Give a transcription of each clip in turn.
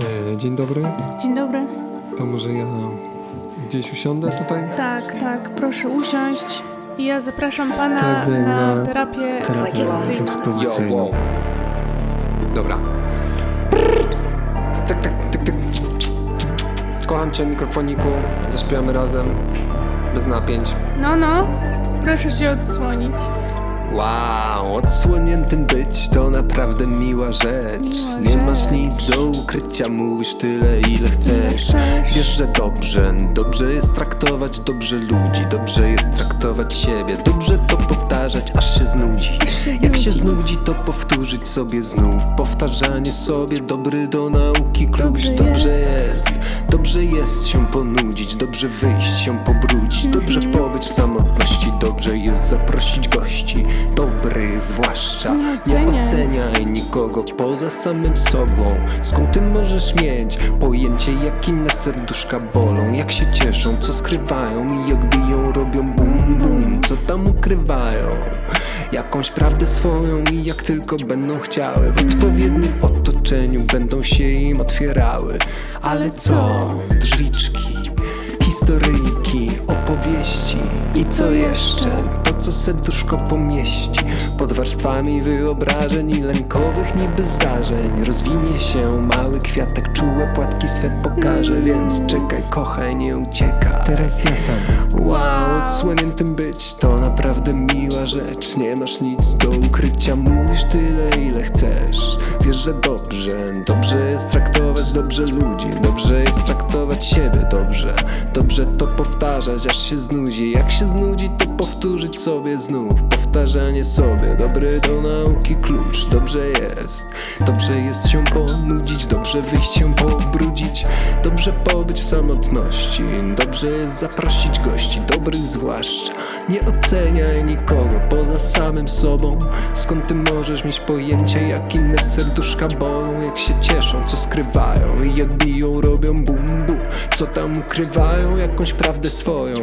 E, Dzień dobry. Dzień dobry. To może ja gdzieś usiądę tutaj? Tak, tak, proszę usiąść. I ja zapraszam pana Tak, wiem, na, na terapię Terapię ekspozycyjną. ekspozycyjną. Dobra. Tak, tak, tak, tak. Kocham cię, mikrofoniku. Zaśpiewamy razem. Bez napięć. No, no, proszę się odsłonić. Wow, odsłoniętym być to naprawdę miła rzecz. Nie masz nic do ukrycia, mówisz tyle ile chcesz. Wiesz, że dobrze, dobrze jest traktować dobrze ludzi, dobrze jest traktować siebie, dobrze to powtarzać, aż się znudzi. Jak się znudzi. to powtórzyć sobie znów. Powtarzanie sobie dobry do nauki klucz. Dobrze Dobrze jest. dobrze jest się ponudzić, dobrze wyjść się pobrudzić, dobrze Mhm. pobyć w samotności, dobrze jest zaprosić gości. Dobry zwłaszcza, Nie oceniaj nikogo poza samym sobą. Skąd ty możesz mieć pojęcie, jak inne serduszka bolą, jak się cieszą, co skrywają i jak biją, robią bum bum, co tam ukrywają. Jakąś prawdę swoją i jak tylko będą chciały W odpowiednim otoczeniu będą się im otwierały Ale co? Drzwiczki, historyjki, opowieści I co jeszcze? Co serduszko pomieści. Pod warstwami wyobrażeń i lękowych niby zdarzeń Rozwinie się mały kwiatek, czułe płatki swe pokaże Więc czekaj, kochaj, nie ucieka. Teraz ja sam. Wow, odsłoniętym być to naprawdę miła rzecz. Nie masz nic do ukrycia, mówisz tyle ile chcesz. Wiesz, że dobrze, dobrze jest traktować dobrze ludzi Dobrze jest traktować siebie dobrze. Dobrze to powtarzać, aż się znudzi. Jak się znudzi, to powtórzyć sobie znów. Powtarzanie sobie, dobry do nauki klucz. Dobrze jest, dobrze jest się ponudzić. Dobrze wyjść się pobrudzić. Dobrze pobyć w samotności. Dobrze jest zaprosić gości, dobrych zwłaszcza. Nie oceniaj nikogo poza samym sobą. Skąd ty możesz mieć pojęcie jak inne serduszka bolą? Jak się cieszą, co skrywają I jak biją, robią bum Co tam ukrywają, jakąś prawdę swoją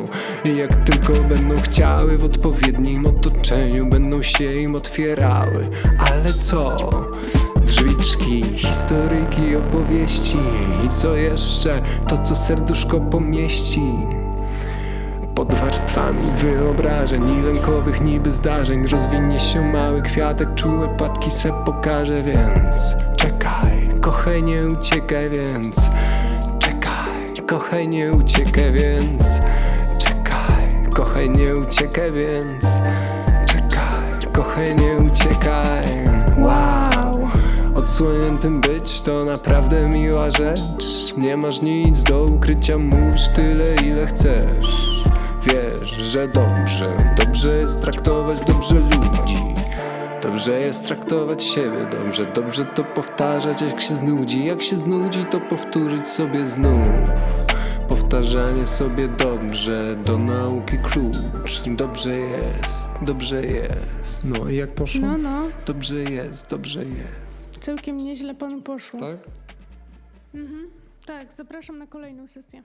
I jak tylko będą chciały w odpowiednim otoczeniu Będą się im otwierały Ale co? Drzwiczki, historyjki, opowieści I co jeszcze? To co serduszko pomieści pod warstwami wyobrażeń i lękowych niby zdarzeń Rozwinie się mały kwiatek, czułe płatki swe pokaże Więc czekaj, kochaj nie uciekaj więc kochaj nie uciekaj więc. Czekaj, kochaj nie uciekaj więc. Czekaj, kochaj nie uciekaj. Wow. Odsłoniętym być to naprawdę miła rzecz. Nie masz nic do ukrycia, mówisz tyle ile chcesz. Wiesz, że dobrze, dobrze jest traktować dobrze ludzi. Dobrze jest traktować siebie dobrze, dobrze to powtarzać jak się znudzi. Jak się znudzi to powtórzyć sobie znów Powtarzanie sobie dobrze, do nauki klucz Dobrze jest, dobrze jest No i jak poszło? No, no, Dobrze jest, dobrze jest całkiem nieźle panu poszło. Tak? Mhm. Tak, zapraszam na kolejną sesję.